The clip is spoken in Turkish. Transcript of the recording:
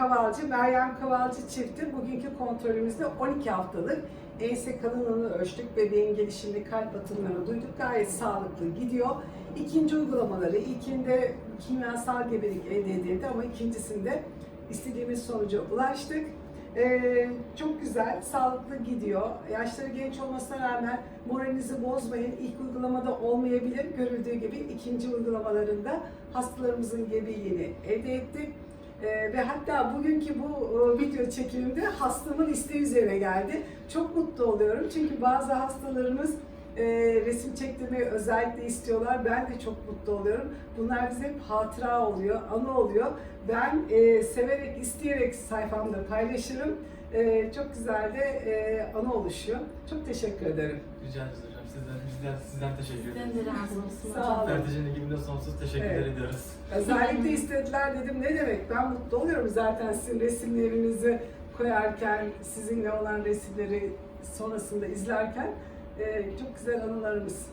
Kavalcı, Meryem Kavalcı çifti bugünkü kontrolümüzde 12 haftalık ense kalınlığını ölçtük. Bebeğin gelişiminde kalp atımlarını duyduk. Gayet sağlıklı gidiyor. İkinci uygulamaları, ilkinde kimyasal gebelik elde edildi ama ikincisinde istediğimiz sonuca ulaştık. Ee, çok güzel, sağlıklı gidiyor. Yaşları genç olmasına rağmen moralinizi bozmayın. İlk uygulamada olmayabilir. Görüldüğü gibi ikinci uygulamalarında hastalarımızın gebeliğini elde ettik. Ee, ve hatta bugünkü bu e, video çekiminde hastamın isteği üzerine geldi. Çok mutlu oluyorum çünkü bazı hastalarımız e, resim çektirmeyi özellikle istiyorlar. Ben de çok mutlu oluyorum. Bunlar bize hep hatıra oluyor, anı oluyor. Ben e, severek, isteyerek sayfamda paylaşırım. E, çok güzel de e, anı oluşuyor. Çok teşekkür ederim. Rica ederiz hocam. Sizden, bizden, sizden teşekkür Sizden ederiz. de razı olsun Sağ olun. Ferdice'nin ekibine sonsuz teşekkürler Evet. ediyoruz. Özellikle istediler dedim ne demek ben mutlu oluyorum zaten sizin resimlerinizi koyarken sizinle olan resimleri sonrasında izlerken e, çok güzel anılarımız